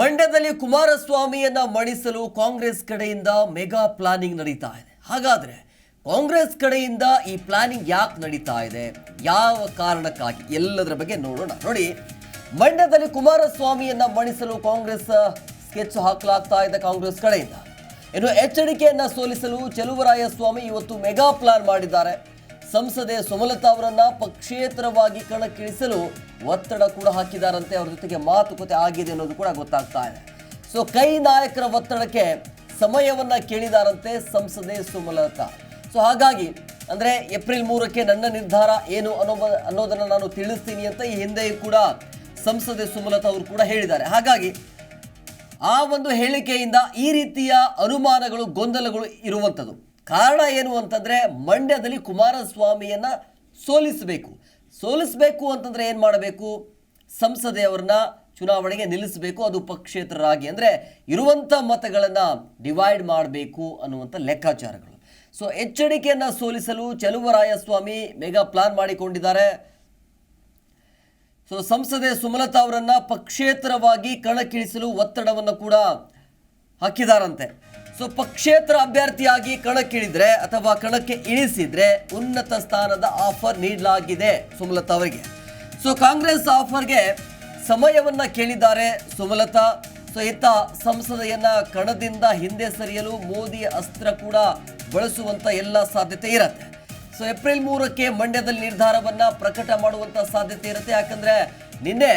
ಮಂಡ್ಯದಲ್ಲಿ ಕುಮಾರಸ್ವಾಮಿಯನ್ನ ಮಣಿಸಲು ಕಾಂಗ್ರೆಸ್ ಕಡೆಯಿಂದ mega planning ನಡೀತಾ ಇದೆ. ಹಾಗಾದ್ರೆ ಕಾಂಗ್ರೆಸ್ ಕಡೆಯಿಂದ ಈ ಪ್ಲಾನಿಂಗ್ ಯಾಕೆ ನಡೀತಾ ಇದೆ? ಯಾವ ಕಾರಣಕ್ಕಾಗಿ? ಎಲ್ಲದರ ಬಗ್ಗೆ ನೋಡೋಣ. ನೋಡಿ, ಮಂಡ್ಯದಲ್ಲಿ ಕುಮಾರಸ್ವಾಮಿಯನ್ನ ಮಣಿಸಲು ಕಾಂಗ್ರೆಸ್ ಸ್ಕೆಚ್ ಹಾಕಲಾಗ್ತಾ ಇದೆ ಕಾಂಗ್ರೆಸ್ ಕಡೆಯಿಂದ. ಇನ್ನು ಎಚ್ಚರಿಕೆಯನ್ನ ಸೋಲಿಸಲು ಚೆಲುವರಾಯಸ್ವಾಮಿ ಇವತ್ತು ಮೆಗಾ ಪ್ಲಾನ್ ಮಾಡಿದ್ದಾರೆ. ಸಂಸದೆ ಸುಮಲತಾ ಅವರನ್ನ ಪಕ್ಷೇತರವಾಗಿ ಕಣಕ್ಕಿಳಿಸಲು ಒತ್ತಡ ಕೂಡ ಹಾಕಿದಾರಂತೆ. ಅವರ ಜೊತೆಗೆ ಮಾತುಕತೆ ಆಗಿದೆ ಅನ್ನೋದು ಕೂಡ ಗೊತ್ತಾಗ್ತಾ ಇದೆ. ಸೊ, ಕೈ ನಾಯಕರ ಒತ್ತಡಕ್ಕೆ ಸಮಯವನ್ನ ಕೇಳಿದಾರಂತೆ ಸಂಸದೆ ಸುಮಲತಾ. ಸೊ, ಹಾಗಾಗಿ ಅಂದ್ರೆ ಏಪ್ರಿಲ್ ಮೂರಕ್ಕೆ ನನ್ನ ನಿರ್ಧಾರ ಏನು ಅನ್ನೋ ಅನ್ನೋದನ್ನ ನಾನು ತಿಳಿಸ್ತೀನಿ ಅಂತ ಈ ಹಿಂದೆಯೂ ಕೂಡ ಸಂಸದೆ ಸುಮಲತಾ ಅವರು ಕೂಡ ಹೇಳಿದ್ದಾರೆ. ಹಾಗಾಗಿ ಆ ಒಂದು ಹೇಳಿಕೆಯಿಂದ ಈ ರೀತಿಯ ಅನುಮಾನಗಳು, ಗೊಂದಲಗಳು ಇರುವಂಥದ್ದು ಕಾರಣ ಏನು ಅಂತಂದರೆ ಮಂಡ್ಯದಲ್ಲಿ ಕುಮಾರಸ್ವಾಮಿಯನ್ನು ಸೋಲಿಸಬೇಕು. ಸೋಲಿಸಬೇಕು ಅಂತಂದರೆ ಏನು ಮಾಡಬೇಕು? ಸಂಸದೆಯವ್ರನ್ನ ಚುನಾವಣೆಗೆ ನಿಲ್ಲಿಸಬೇಕು, ಅದು ಪಕ್ಷೇತರರಾಗಿ. ಅಂದರೆ ಇರುವಂಥ ಮತಗಳನ್ನು ಡಿವೈಡ್ ಮಾಡಬೇಕು ಅನ್ನುವಂಥ ಲೆಕ್ಕಾಚಾರಗಳು. ಸೊ ಎಚ್ಚರಿಕೆಯನ್ನು ಸೋಲಿಸಲು ಚೆಲುವರಾಯಸ್ವಾಮಿ ಮೆಗಾ ಪ್ಲಾನ್ ಮಾಡಿಕೊಂಡಿದ್ದಾರೆ. ಸೊ ಸಂಸದೆ ಸುಮಲತಾ ಅವರನ್ನು ಪಕ್ಷೇತರವಾಗಿ ಕಣಕ್ಕಿಳಿಸಲು ಒತ್ತಡವನ್ನು ಕೂಡ ಹಾಕಿದಾರಂತೆ. ಸೊ ಪಕ್ಷೇತರ ಅಭ್ಯರ್ಥಿಯಾಗಿ ಕಣಕ್ಕಿಳಿದ್ರೆ ಅಥವಾ ಕಣಕ್ಕೆ ಇಳಿಸಿದ್ರೆ ಉನ್ನತ ಸ್ಥಾನದ ಆಫರ್ ನೀಡಲಾಗಿದೆ ಸುಮಲತಾ ಅವರಿಗೆ. ಸೊ ಕಾಂಗ್ರೆಸ್ ಆಫರ್ಗೆ ಸಮಯವನ್ನ ಕೇಳಿದ್ದಾರೆ ಸುಮಲತಾ. ಸೊ ಇತ್ತ ಸಂಸದೆಯನ್ನ ಕಣದಿಂದ ಹಿಂದೆ ಸರಿಯಲು ಮೋದಿ ಅಸ್ತ್ರ ಕೂಡ ಬಳಸುವಂತ ಎಲ್ಲ ಸಾಧ್ಯತೆ ಇರುತ್ತೆ. ಸೊ ಏಪ್ರಿಲ್ ಮೂರಕ್ಕೆ ಮಂಡ್ಯದಲ್ಲಿ ನಿರ್ಧಾರವನ್ನ ಪ್ರಕಟ ಮಾಡುವಂತ ಸಾಧ್ಯತೆ ಇರುತ್ತೆ. ಯಾಕಂದ್ರೆ ನಿನ್ನೆ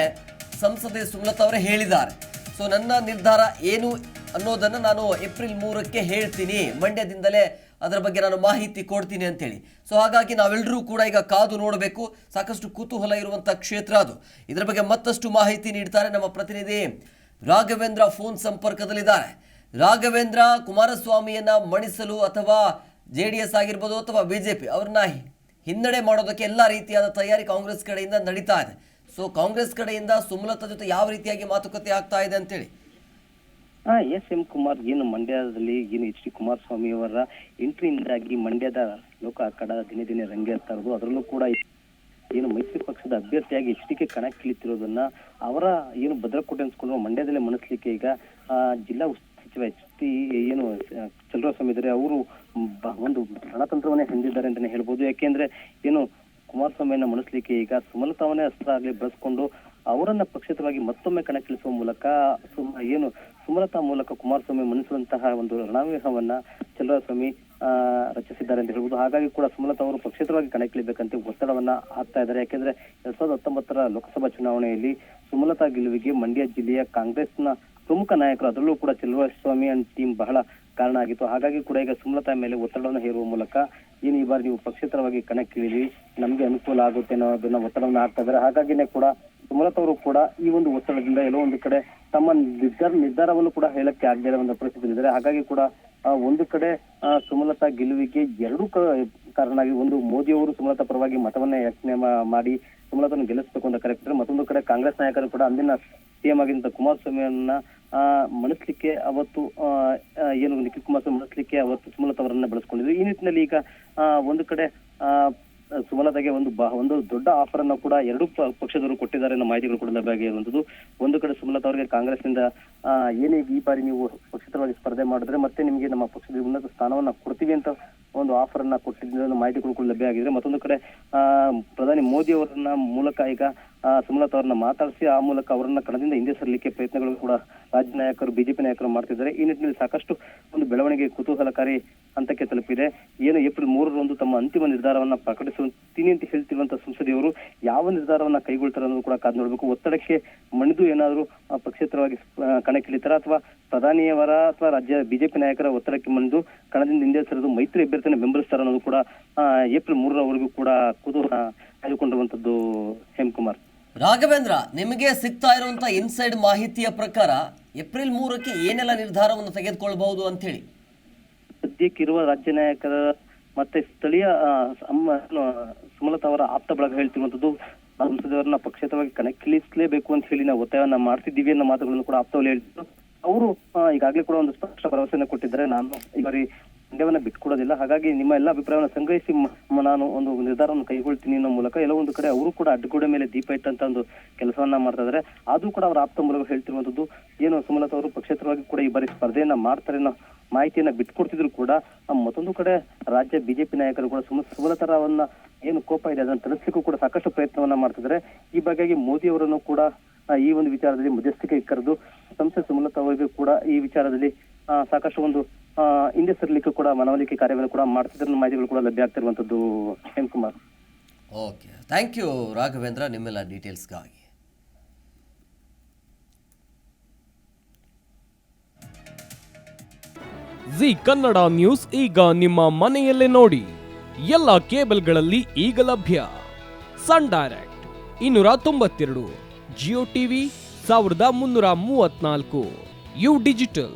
ಸಂಸದೆ ಸುಮಲತಾ ಅವರೇ ಹೇಳಿದ್ದಾರೆ. ಸೊ ನನ್ನ ನಿರ್ಧಾರ ಏನು ಅನ್ನೋದನ್ನು ನಾನು ಏಪ್ರಿಲ್ ಮೂರಕ್ಕೆ ಹೇಳ್ತೀನಿ. ಮಂಡ್ಯದಿಂದಲೇ ಅದರ ಬಗ್ಗೆ ನಾನು ಮಾಹಿತಿ ಕೊಡ್ತೀನಿ ಅಂತೇಳಿ. ಸೊ ಹಾಗಾಗಿ ನಾವೆಲ್ಲರೂ ಕೂಡ ಈಗ ಕಾದು ನೋಡಬೇಕು. ಸಾಕಷ್ಟು ಕುತೂಹಲ ಇರುವಂಥ ಕ್ಷೇತ್ರ ಅದು. ಇದರ ಬಗ್ಗೆ ಮತ್ತಷ್ಟು ಮಾಹಿತಿ ನೀಡ್ತಾರೆ ನಮ್ಮ ಪ್ರತಿನಿಧಿ ರಾಘವೇಂದ್ರ ಫೋನ್ ಸಂಪರ್ಕದಲ್ಲಿದ್ದಾರೆ. ರಾಘವೇಂದ್ರ, ಕುಮಾರಸ್ವಾಮಿಯನ್ನು ಮಣಿಸಲು ಅಥವಾ ಜೆ ಡಿ ಎಸ್ ಆಗಿರ್ಬೋದು ಅಥವಾ ಬಿ ಜೆ ಪಿ ಅವ್ರನ್ನ ಹಿನ್ನಡೆ ಮಾಡೋದಕ್ಕೆ ಎಲ್ಲ ರೀತಿಯಾದ ತಯಾರಿ ಕಾಂಗ್ರೆಸ್ ಕಡೆಯಿಂದ ನಡೀತಾ ಇದೆ. ಸೊ ಕಾಂಗ್ರೆಸ್ ಕಡೆಯಿಂದ ಸುಮಲತಾ ಜೊತೆ ಯಾವ ರೀತಿಯಾಗಿ ಮಾತುಕತೆ ಆಗ್ತಾ ಇದೆ ಅಂತೇಳಿ. ಹಾ ಎಸ್ ಎಂ ಕುಮಾರ್ ಏನು ಮಂಡ್ಯದಲ್ಲಿ, ಏನು ಎಚ್ ಡಿ ಕುಮಾರಸ್ವಾಮಿ ಅವರ ಎಂಟ್ರಿಯಿಂದಾಗಿ ಮಂಡ್ಯದ ಲೋಕ ಅಖಾಡ ದಿನೇ ದಿನೇ ರಂಗೇರ್ತಾ ಇರೋದು ಅದರಲ್ಲೂ ಕೂಡ ಏನು ಮೈತ್ರಿ ಪಕ್ಷದ ಅಭ್ಯರ್ಥಿಯಾಗಿ ಎಚ್ ಡಿ ಕೆ ಕಣಕ್ಕಿಳಿತಿರೋದನ್ನ ಅವರ ಏನು ಭದ್ರಕೋಟೆ ಅನ್ಸ್ಕೊಂಡು ಮಂಡ್ಯದಲ್ಲೇ ಮನಸ್ಲಿಕ್ಕೆ ಈಗ ಜಿಲ್ಲಾ ಸಚಿವ ಎಚ್ ಟಿ ಏನು ಚಲುವಸ್ವಾಮಿ ಇದ್ದಾರೆ ಅವರು ಒಂದು ರಣತಂತ್ರವನ್ನೇ ಹೊಂದಿದ್ದಾರೆ ಅಂತಾನೆ ಹೇಳ್ಬೋದು. ಯಾಕೆಂದ್ರೆ ಏನು ಕುಮಾರಸ್ವಾಮಿಯನ್ನ ಮನಸ್ಲಿಕ್ಕೆ ಈಗ ಸುಮಲತಾವನ್ನೇ ಅಸ್ತ್ರ ಆಗ್ಲಿ ಬಳಸ್ಕೊಂಡು ಅವರನ್ನ ಪಕ್ಷೇತರವಾಗಿ ಮತ್ತೊಮ್ಮೆ ಕಣಕ್ಕಿಳಿಸುವ ಮೂಲಕ ಏನು ಸುಮಲತಾ ಮೂಲಕ ಕುಮಾರಸ್ವಾಮಿ ಮನಿಸುವಂತಹ ಒಂದು ರಣವ್ಯೂಹವನ್ನ ಚಲುವಸ್ವಾಮಿ ರಚಿಸಿದ್ದಾರೆ ಅಂತ ಹೇಳ್ಬೋದು. ಹಾಗಾಗಿ ಕೂಡ ಸುಮಲತಾ ಅವರು ಪಕ್ಷೇತರವಾಗಿ ಕಣಕ್ಕಿಳಿಬೇಕಂತ ಒತ್ತಡವನ್ನ ಹಾಕ್ತಾ ಇದ್ದಾರೆ. ಯಾಕೆಂದ್ರೆ ಎರಡ್ ಸಾವಿರದ ಹತ್ತೊಂಬತ್ತರ ಲೋಕಸಭಾ ಚುನಾವಣೆಯಲ್ಲಿ ಸುಮಲತಾ ಗೆಲುವಿಗೆ ಮಂಡ್ಯ ಜಿಲ್ಲೆಯ ಕಾಂಗ್ರೆಸ್ನ ಪ್ರಮುಖ ನಾಯಕರು, ಅದರಲ್ಲೂ ಕೂಡ ಚಲುವಸ್ವಾಮಿ ಅಂಡ್ ಟೀಮ್ ಬಹಳ ಕಾರಣ ಆಗಿತ್ತು. ಹಾಗಾಗಿ ಕೂಡ ಈಗ ಸುಮಲತಾ ಮೇಲೆ ಒತ್ತಡವನ್ನು ಹೇರುವ ಮೂಲಕ ಏನು ಈ ಬಾರಿ ನೀವು ಪಕ್ಷೇತರವಾಗಿ ಕಣಕ್ಕಿಳಿರಿ. ನಮ್ಗೆ ಅನುಕೂಲ ಆಗುತ್ತೆ ಅನ್ನೋದನ್ನ ಒತ್ತಡವನ್ನು ಹಾಕ್ತಾ ಇದ್ದಾರೆ. ಹಾಗಾಗಿನೇ ಕೂಡ ಸುಮಲತಾ ಅವರು ಕೂಡ ಈ ಒಂದು ಒತ್ತಡದಿಂದ ಎಲ್ಲೋ ಒಂದು ಕಡೆ ತಮ್ಮ ನಿರ್ಧಾರ ನಿರ್ಧಾರವನ್ನು ಕೂಡ ಹೇಳಕ್ಕೆ ಆಗದೇ ಒಂದು ಪರಿಸ್ಥಿತಿ ಇದ್ದಾರೆ ಹಾಗಾಗಿ ಕೂಡ ಒಂದು ಕಡೆ ಸುಮಲತಾ ಗೆಲುವಿಗೆ ಎರಡು ಕಾರಣ ಆಗಿ ಒಂದು ಮೋದಿ ಅವರು ಸುಮಲತಾ ಪರವಾಗಿ ಮತವನ್ನ ಯಾಚನೆ ಮಾಡಿ ಸುಮಲತಾನ ಗೆಲ್ಲಿಸಬೇಕು ಅಂತ ಕರೆಕ್ಟರ್. ಮತ್ತೊಂದು ಕಡೆ ಕಾಂಗ್ರೆಸ್ ನಾಯಕರು ಕೂಡ ಅಂದಿನ ಸಿಎಂ ಆಗಿದ್ದ ಕುಮಾರಸ್ವಾಮಿಯನ್ನ ಮಣಿಸ್ಲಿಕ್ಕೆ ಅವತ್ತು ಏನು ನಿಖಿಲ್ ಕುಮಾರಸ್ವಾಮಿ ಮಣಿಸ್ಲಿಕ್ಕೆ ಅವತ್ತು ಸುಮಲತಾ ಅವರನ್ನ ಬಳಸ್ಕೊಂಡಿದ್ರು. ಈ ನಿಟ್ಟಿನಲ್ಲಿ ಈಗ ಒಂದು ಕಡೆ ಸುಮಲತಾಗೆ ಒಂದು ಒಂದು ದೊಡ್ಡ ಆಫರ್ ಅನ್ನ ಕೂಡ ಎರಡು ಪಕ್ಷದವರು ಕೊಟ್ಟಿದ್ದಾರೆ ಅನ್ನೋ ಮಾಹಿತಿಗಳು ಕೂಡ ಲಭ್ಯವಾಗಿರುವಂತದ್ದು ಒಂದು ಕಡೆ ಸುಮಲತಾ ಅವರಿಗೆ ಕಾಂಗ್ರೆಸ್ನಿಂದ ಏನೇ ಈ ಬಾರಿ ನೀವು ಪಕ್ಷೇತರವಾಗಿ ಸ್ಪರ್ಧೆ ಮಾಡಿದ್ರೆ ಮತ್ತೆ ನಿಮಗೆ ನಮ್ಮ ಪಕ್ಷದ ಉನ್ನತ ಸ್ಥಾನವನ್ನ ಕೊಡ್ತೀವಿ ಅಂತ ಒಂದು ಆಫರ್ ಅನ್ನ ಕೊಟ್ಟಿದ್ದ ಮಾಹಿತಿಗಳು ಕೂಡ ಲಭ್ಯ ಆಗಿದೆ ಮತ್ತೊಂದು ಕಡೆ ಪ್ರಧಾನಿ ಮೋದಿ ಅವರನ್ನ ಮೂಲಕ ಈಗ ಸುಮಲತಾ ಅವರನ್ನ ಮಾತಾಡಿಸಿ, ಆ ಮೂಲಕ ಅವರನ್ನ ಕಣದಿಂದ ಹಿಂದೆ ಸರಲಿಕ್ಕೆ ಪ್ರಯತ್ನಗಳು ಕೂಡ ರಾಜ್ಯ ನಾಯಕರು, ಬಿಜೆಪಿ ನಾಯಕರು ಮಾಡ್ತಿದ್ದಾರೆ. ಈ ನಿಟ್ಟಿನಲ್ಲಿ ಸಾಕಷ್ಟು ಒಂದು ಬೆಳವಣಿಗೆ ಕುತೂಹಲಕಾರಿ ಹಂತಕ್ಕೆ ತಲುಪಿದೆ. ಏನು ಏಪ್ರಿಲ್ ಮೂರರಂದು ತಮ್ಮ ಅಂತಿಮ ನಿರ್ಧಾರವನ್ನ ಪ್ರಕಟಿಸುತ್ತೀನಿ ಅಂತ ಹೇಳ್ತಿರುವಂತ ಸಂಸದೆಯವರು ಯಾವ ನಿರ್ಧಾರವನ್ನ ಕೈಗೊಳ್ತಾರೆ ಅನ್ನೋದು ಕೂಡ ಕಾದ್ ನೋಡಬೇಕು. ಒತ್ತಡಕ್ಕೆ ಮಣಿದು ಏನಾದರೂ ಪಕ್ಷೇತರವಾಗಿ ಕಣಕ್ಕಿಳಿತಾರ ಅಥವಾ ಪ್ರಧಾನಿಯವರ ಅಥವಾ ರಾಜ್ಯ ಬಿಜೆಪಿ ನಾಯಕರ ಒತ್ತಡಕ್ಕೆ ಮಣಿದು ಕಣದಿಂದ ಹಿಂದೆ ಸರಿದು ಮೈತ್ರಿ ಅಭ್ಯರ್ಥಿನ ಬೆಂಬಲಿಸ್ತಾರ ಅನ್ನೋದು ಕೂಡ ಏಪ್ರಿಲ್ ಮೂರರವರೆಗೂ ಕೂಡ ಕುತೂಹಲ ಕಾಯ್ದುಕೊಂಡಿರುವಂತದ್ದು ಹೇಮಕುಮಾರ್. ರಾಘವೇಂದ್ರ, ನಿಮಗೆ ಸಿಗ್ತಾ ಇರುವಂತ ಇನ್ಸೈಡ್ ಮಾಹಿತಿಯ ಪ್ರಕಾರ ಏಪ್ರಿಲ್ ಮೂರಕ್ಕೆ ಏನೆಲ್ಲ ನಿರ್ಧಾರವನ್ನು ತೆಗೆದುಕೊಳ್ಬಹುದು ಅಂತ ಹೇಳಿ ಸದ್ಯಕ್ಕಿರುವ ರಾಜ್ಯ ನಾಯಕರ ಮತ್ತೆ ಸ್ಥಳೀಯ ಸುಮಲತಾ ಅವರ ಆಪ್ತ ಬಳಗ ಹೇಳ್ತಿರುವಂತದ್ದು ಸಂಸದವರನ್ನ ಪಕ್ಷೇತರವಾಗಿ ಕಣಕ್ಕಿಳಿಸಲೇಬೇಕು ಅಂತ ಹೇಳಿ ನಾವು ಒತ್ತಾಯವನ್ನ ಮಾಡ್ತಿದ್ದೀವಿ ಅನ್ನೋ ಮಾತುಗಳನ್ನು ಕೂಡ ಆಪ್ತವಲ್ಲಿ ಹೇಳ್ತಿದ್ರು ಅವರು ಈಗಾಗಲೇ ಕೂಡ ಒಂದು ಸ್ಪಷ್ಟ ಭರವಸೆಯನ್ನು ಕೊಟ್ಟಿದ್ದಾರೆ. ನಾನು ಈ ಬಾರಿ ಮಂಡ್ಯವನ್ನ ಬಿಟ್ಕೊಡೋದಿಲ್ಲ. ಹಾಗಾಗಿ ನಿಮ್ಮ ಎಲ್ಲ ಅಭಿಪ್ರಾಯವನ್ನು ಸಂಗ್ರಹಿಸಿ ನಾನು ಒಂದು ನಿರ್ಧಾರವನ್ನು ಕೈಗೊಳ್ತೀನಿ ಅನ್ನೋ ಮೂಲಕ ಎಲ್ಲ ಒಂದು ಕಡೆ ಅವರು ಕೂಡ ಅಡ್ಡಗೋಡೆ ಮೇಲೆ ದೀಪ ಇಟ್ಟಂತ ಒಂದು ಕೆಲಸವನ್ನ ಮಾಡ್ತಾ ಇದ್ದಾರೆ ಅದು ಕೂಡ ಅವರ ಆಪ್ತ ಮೂಲಕ ಹೇಳ್ತಿರುವಂತದ್ದು ಏನು ಸುಮಲತಾ ಅವರು ಪಕ್ಷೇತರವಾಗಿ ಕೂಡ ಈ ಬಾರಿ ಸ್ಪರ್ಧೆಯನ್ನ ಮಾಡ್ತಾರೆ ಅನ್ನೋ ಮಾಹಿತಿಯನ್ನ ಬಿಟ್ಕೊಡ್ತಿದ್ರು ಕೂಡ ಮತ್ತೊಂದು ಕಡೆ ರಾಜ್ಯ ಬಿಜೆಪಿ ನಾಯಕರು ಕೂಡ ಸುಮ, ಸುಮಲತಾರವನ್ನ ಏನು ಕೋಪ ಇದೆ ಅದನ್ನ ತಲುಪಿಸಲಿಕ್ಕೂ ಕೂಡ ಸಾಕಷ್ಟು ಪ್ರಯತ್ನವನ್ನ ಮಾಡ್ತಿದ್ದಾರೆ ಈ ಬಗೆಯಾಗಿ ಮೋದಿ ಅವರನ್ನು ಕೂಡ ಈ ಒಂದು ವಿಚಾರದಲ್ಲಿ ಮಧ್ಯಸ್ಥಿಕೆ ಕರೆದು ಸಂಸದ ಸುಮಲತಾ ಅವರಿಗೂ ಕೂಡ ಈ ವಿಚಾರದಲ್ಲಿ ಸಾಕಷ್ಟು ಒಂದು ಹಿಂದೆ ಸರ್ಲಿಕ್ಕೆ ಕೂಡ ಮನವೊಲಿಕೆ ಕಾರ್ಯವನ್ನು ಕೂಡ ಮಾಡ್ತಿದ್ರ ಮಾಹಿತಿಗಳು ಕೂಡ ಲಭ್ಯ ಆಗ್ತಿರುವಂತದ್ದು Hem Kumar. Okay. Thank you Raghavendra ನಿಮ್ಮೆಲ್ಲ ಡೀಟೇಲ್ಸ್ಗಾಗಿ ಜಿ ಕನ್ನಡ ನ್ಯೂಸ್ ಈಗ ನಿಮ್ಮ ಮನೆಯಲ್ಲೇ ನೋಡಿ. ಎಲ್ಲ ಕೇಬಲ್ಗಳಲ್ಲಿ ಈಗ ಲಭ್ಯ. ಸನ್ ಡೈರೆಕ್ಟ್ ಇನ್ನೂರ ತೊಂಬತ್ತೆರಡು ಜಿಯೋ ಟಿವಿ ಸಾವಿರದ ಮುನ್ನೂರ ಮೂವತ್ನಾಲ್ಕು ಯು ಡಿಜಿಟಲ್